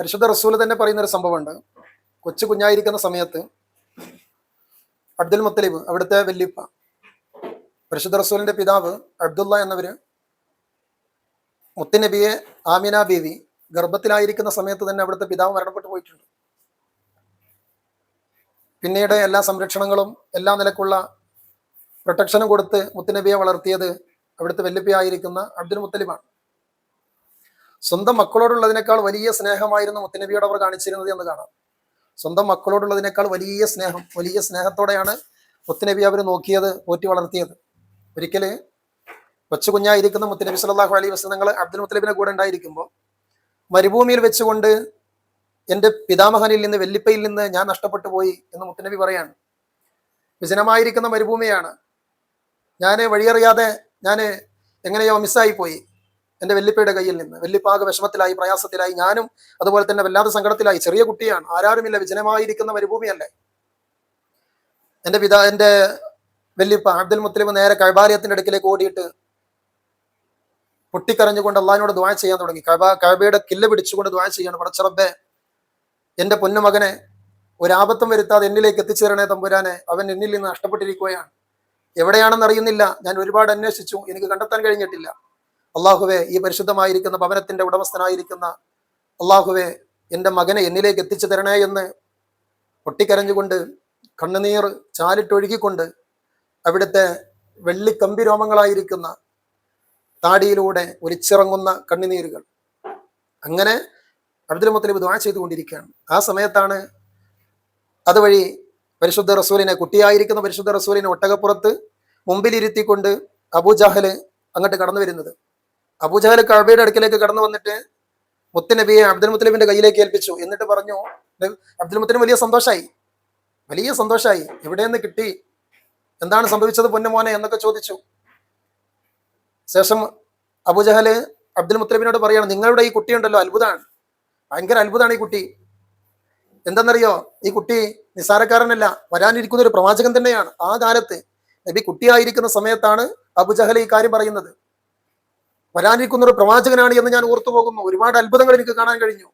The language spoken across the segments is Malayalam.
പരിശുദ്ധ റസൂൽ തന്നെ പറയുന്ന ഒരു സംഭവമുണ്ട്. കൊച്ചു കുഞ്ഞായിരിക്കുന്ന സമയത്ത് അബ്ദുൽ മുത്തലിബ് അവിടുത്തെ വല്യപ്പ പരിശുദ്ധ റസൂലിന്റെ പിതാവ് അബ്ദുള്ള എന്നവര് മുത്തുനബിയെ ആമിന ബീവി ഗർഭത്തിലായിരിക്കുന്ന സമയത്ത് തന്നെ അവിടുത്തെ പിതാവ് മരണപ്പെട്ടു പോയിട്ടുണ്ട്. പിന്നീട് എല്ലാ സംരക്ഷണങ്ങളും എല്ലാ നിലക്കുള്ള പ്രൊട്ടക്ഷനും കൊടുത്ത് മുത്തുനബിയെ വളർത്തിയത് അവിടുത്തെ വെല്ലുപ്പിയായിരിക്കുന്ന അബ്ദുൽ മുത്തലിബാണ്. സ്വന്തം മക്കളോടുള്ളതിനേക്കാൾ വലിയ സ്നേഹമായിരുന്നു മുത്തനബിയോട് അവർ കാണിച്ചിരുന്നത് എന്ന് കാണാം. സ്വന്തം മക്കളോടുള്ളതിനേക്കാൾ വലിയ സ്നേഹം വലിയ സ്നേഹത്തോടെയാണ് മുത്തനബി അവർ നോക്കിയത് പോറ്റി വളർത്തിയത്. ഒരിക്കൽ കൊച്ചു കുഞ്ഞായിരിക്കുന്ന മുത്തനബി സല്ലല്ലാഹു അലൈഹി നിങ്ങൾ അബ്ദുൽ മുത്തലബിനെ കൂടെ ഉണ്ടായിരിക്കുമ്പോൾ മരുഭൂമിയിൽ വെച്ചുകൊണ്ട് എന്റെ പിതാമഹനിൽ നിന്ന് വെല്ലിപ്പയിൽ നിന്ന് ഞാൻ നഷ്ടപ്പെട്ടു പോയി എന്ന് മുത്തനബി പറയാണ്. വിജനമായിരിക്കുന്ന മരുഭൂമിയാണ്. ഞാൻ വഴിയറിയാതെ ഞാൻ എങ്ങനെയോ മിസ്സായി പോയി. എന്റെ വെല്ലിപ്പയുടെ കയ്യിൽ നിന്ന്. വെല്ലിപ്പാകെ വിഷമത്തിലായി പ്രയാസത്തിലായി. ഞാനും അതുപോലെ തന്നെ വല്ലാതെ സങ്കടത്തിലായി. ചെറിയ കുട്ടിയാണ്. ആരാരുമില്ല. വിജനമായിരിക്കുന്ന മരുഭൂമിയല്ലേ എന്റെ പിതാ എന്റെ വെല്ലിപ്പ അബ്ദുൽ മുത്തലിബ് നേരെ കഴബാലയത്തിന്റെ അടുക്കിലേക്ക് ഓടിയിട്ട് പൊട്ടിക്കരഞ്ഞുകൊണ്ട് അള്ളഹാനോട് ദ്വാ ചെയ്യാൻ തുടങ്ങി. കഴബ കഴബയുടെ കില്ല പിടിച്ചുകൊണ്ട് ദ്വാ ചെയ്യാണ്. പടച്ചറബെ എന്റെ പൊന്നുമകനെ ഒരാപത്തും വരുത്താതെ എന്നിലേക്ക് എത്തിച്ചേരണേ തമ്പുരാനെ. അവൻ എന്നിൽ നിന്ന് നഷ്ടപ്പെട്ടിരിക്കുകയാണ്. എവിടെയാണെന്ന് അറിയുന്നില്ല. ഞാൻ ഒരുപാട് അന്വേഷിച്ചു. എനിക്ക് കണ്ടെത്താൻ കഴിഞ്ഞിട്ടില്ല. അള്ളാഹുവെ ഈ പരിശുദ്ധമായിരിക്കുന്ന ഭവനത്തിന്റെ ഉടമസ്ഥനായിരിക്കുന്ന അള്ളാഹുവെ എന്റെ മകനെ എന്നിലേക്ക് എത്തിച്ചു തരണേ എന്ന് പൊട്ടിക്കരഞ്ഞുകൊണ്ട് കണ്ണുനീർ ചാലിട്ടൊഴുകിക്കൊണ്ട് അവിടുത്തെ വെള്ളിക്കമ്പി രോമങ്ങളായിരിക്കുന്ന താടിയിലൂടെ ഒലിച്ചിറങ്ങുന്ന കണ്ണുനീരുകൾ. അങ്ങനെ അബ്ദുൽ മുത്തലിബ് ദ്വാ ചെയ്തുകൊണ്ടിരിക്കുകയാണ്. ആ സമയത്താണ് അതുവഴി പരിശുദ്ധ റസൂലിനെ കുട്ടിയായിരിക്കുന്ന പരിശുദ്ധ റസൂലിനെ ഒട്ടകപ്പുറത്ത് മുമ്പിലിരുത്തിക്കൊണ്ട് അബൂജാഹൽ അങ്ങോട്ട് കടന്നു വരുന്നത് അബൂജാഹൽ കഴബയുടെ അടുക്കിലേക്ക് കടന്നു വന്നിട്ട് മുത്തനബിയെ അബ്ദുൽ മുത്തലിബിന്റെ കയ്യിലേക്ക് ഏൽപ്പിച്ചു. എന്നിട്ട് പറഞ്ഞു അബ്ദുൽ മുത്തലിബ് വലിയ സന്തോഷമായി വലിയ സന്തോഷമായി എവിടെ നിന്ന് കിട്ടി? എന്താണ് സംഭവിച്ചത് പൊന്നുമോനെ? എന്നൊക്കെ ചോദിച്ചു. ശേഷം അബുജഹൽ അബ്ദുൽ മുത്തലിബിനോട് പറയാണ് നിങ്ങളുടെ ഈ കുട്ടിയുണ്ടല്ലോ അത്ഭുതമാണ്. ഭയങ്കര അത്ഭുതമാണ് ഈ കുട്ടി. എന്തെന്നറിയോ? ഈ കുട്ടി നിസാരക്കാരനല്ല വരാനിരിക്കുന്ന ഒരു പ്രവാചകൻ തന്നെയാണ്. ആ കാലത്ത് നബി കുട്ടിയായിരിക്കുന്ന സമയത്താണ് അബുജഹൽ ഈ കാര്യം പറയുന്നത്. വരാനിരിക്കുന്ന ഒരു പ്രവാചകനാണ് എന്ന് ഞാൻ ഓർത്തു പോകുന്നു. ഒരുപാട് അത്ഭുതങ്ങൾ എനിക്ക് കാണാൻ കഴിഞ്ഞു.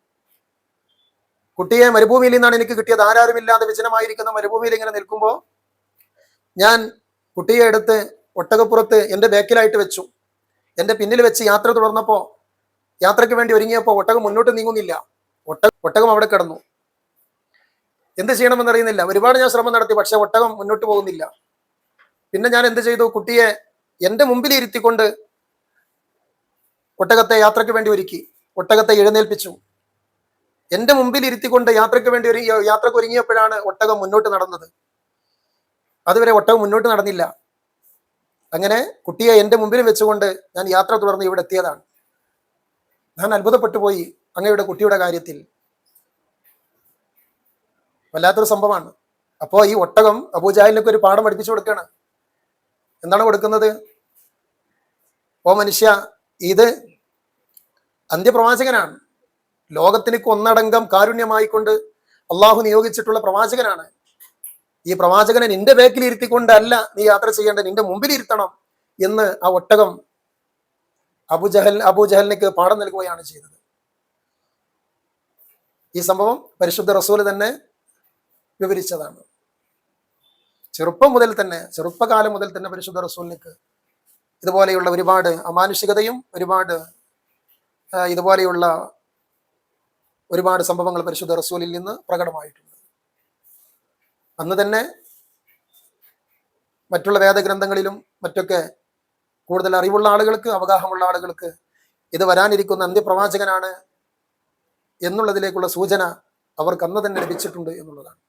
കുട്ടിയെ മരുഭൂമിയിൽ നിന്നാണ് എനിക്ക് കിട്ടിയത്. ആരാരുമില്ലാതെ വിജനമായിരിക്കുന്ന മരുഭൂമിയിൽ ഇങ്ങനെ നിൽക്കുമ്പോൾ ഞാൻ കുട്ടിയെ എടുത്ത് ഒട്ടകപ്പുറത്ത് എന്റെ ബാക്കിലായിട്ട് വെച്ചു. എന്റെ പിന്നിൽ വെച്ച് യാത്ര തുടർന്നപ്പോൾ യാത്രയ്ക്ക് വേണ്ടി ഒരുങ്ങിയപ്പോൾ ഒട്ടകം മുന്നോട്ട് നീങ്ങുന്നില്ല. ഒട്ടക ഒട്ടകം അവിടെ കിടന്നു. എന്ത് ചെയ്യണമെന്ന് അറിയുന്നില്ല ഒരുപാട് ഞാൻ ശ്രമം നടത്തി പക്ഷെ ഒട്ടകം മുന്നോട്ട് പോകുന്നില്ല. പിന്നെ ഞാൻ എന്ത് ചെയ്തു? കുട്ടിയെ എന്റെ മുമ്പിൽ ഇരുത്തിക്കൊണ്ട് ഒട്ടകത്തെ യാത്രയ്ക്ക് വേണ്ടി ഒരുക്കി ഒട്ടകത്തെ എഴുന്നേൽപ്പിച്ചു. എന്റെ മുമ്പിൽ ഇരുത്തിക്കൊണ്ട് യാത്രയ്ക്ക് വേണ്ടി ഒരു യാത്രയ്ക്ക് ഒരുങ്ങിയപ്പോഴാണ് ഒട്ടകം മുന്നോട്ട് നടന്നത്. അതുവരെ ഒട്ടകം മുന്നോട്ട് നടന്നില്ല. അങ്ങനെ കുട്ടിയെ എന്റെ മുമ്പിൽ വെച്ചുകൊണ്ട് ഞാൻ യാത്ര തുടർന്ന് ഇവിടെ എത്തിയതാണ്. ഞാൻ അത്ഭുതപ്പെട്ടു പോയി അങ്ങയുടെ കുട്ടിയുടെ കാര്യത്തിൽ. വല്ലാത്തൊരു സംഭവമാണ്. അപ്പോൾ ഈ ഒട്ടകം അബൂജാഹിലിനൊക്കെ ഒരു പാഠം പഠിപ്പിച്ചു കൊടുക്കുകയാണ്. എന്താണ് കൊടുക്കുന്നത്? ഓ മനുഷ്യ ഇത് അന്ത്യപ്രവാചകനാണ്. ലോകത്തിന് ഒന്നടങ്കം കാരുണ്യമായിക്കൊണ്ട് അള്ളാഹു നിയോഗിച്ചിട്ടുള്ള പ്രവാചകനാണ്. ഈ പ്രവാചകനെ നിന്റെ ബാക്കിൽ ഇരുത്തിക്കൊണ്ടല്ല നീ യാത്ര ചെയ്യേണ്ട നിന്റെ മുമ്പിൽ ഇരുത്തണം എന്ന് ആ ഒട്ടകം അബുജഹൽ അബുജഹലിനേക്ക് പാഠം നൽകുകയാണ് ചെയ്തത്. ഈ സംഭവം പരിശുദ്ധ റസൂൽ തന്നെ വിവരിച്ചതാണ്. ചെറുപ്പം മുതൽ തന്നെ ചെറുപ്പകാലം മുതൽ തന്നെ പരിശുദ്ധ റസൂലിനക്ക് ഇതുപോലെയുള്ള ഒരുപാട് അമാനുഷികതയും ഒരുപാട് ഇതുപോലെയുള്ള ഒരുപാട് സംഭവങ്ങൾ പരിശുദ്ധ റസൂലിൽ നിന്ന് പ്രകടമായിട്ടുണ്ട്. അന്ന് തന്നെ മറ്റുള്ള വേദഗ്രന്ഥങ്ങളിലും മറ്റൊക്കെ കൂടുതൽ അറിവുള്ള ആളുകൾക്ക് അവഗാഹമുള്ള ആളുകൾക്ക് ഇത് വരാനിരിക്കുന്ന അന്ത്യപ്രവാചകനാണ് എന്നുള്ളതിലേക്കുള്ള സൂചന അവർക്ക് അന്ന് തന്നെ ലഭിച്ചിട്ടുണ്ട് എന്നുള്ളതാണ്.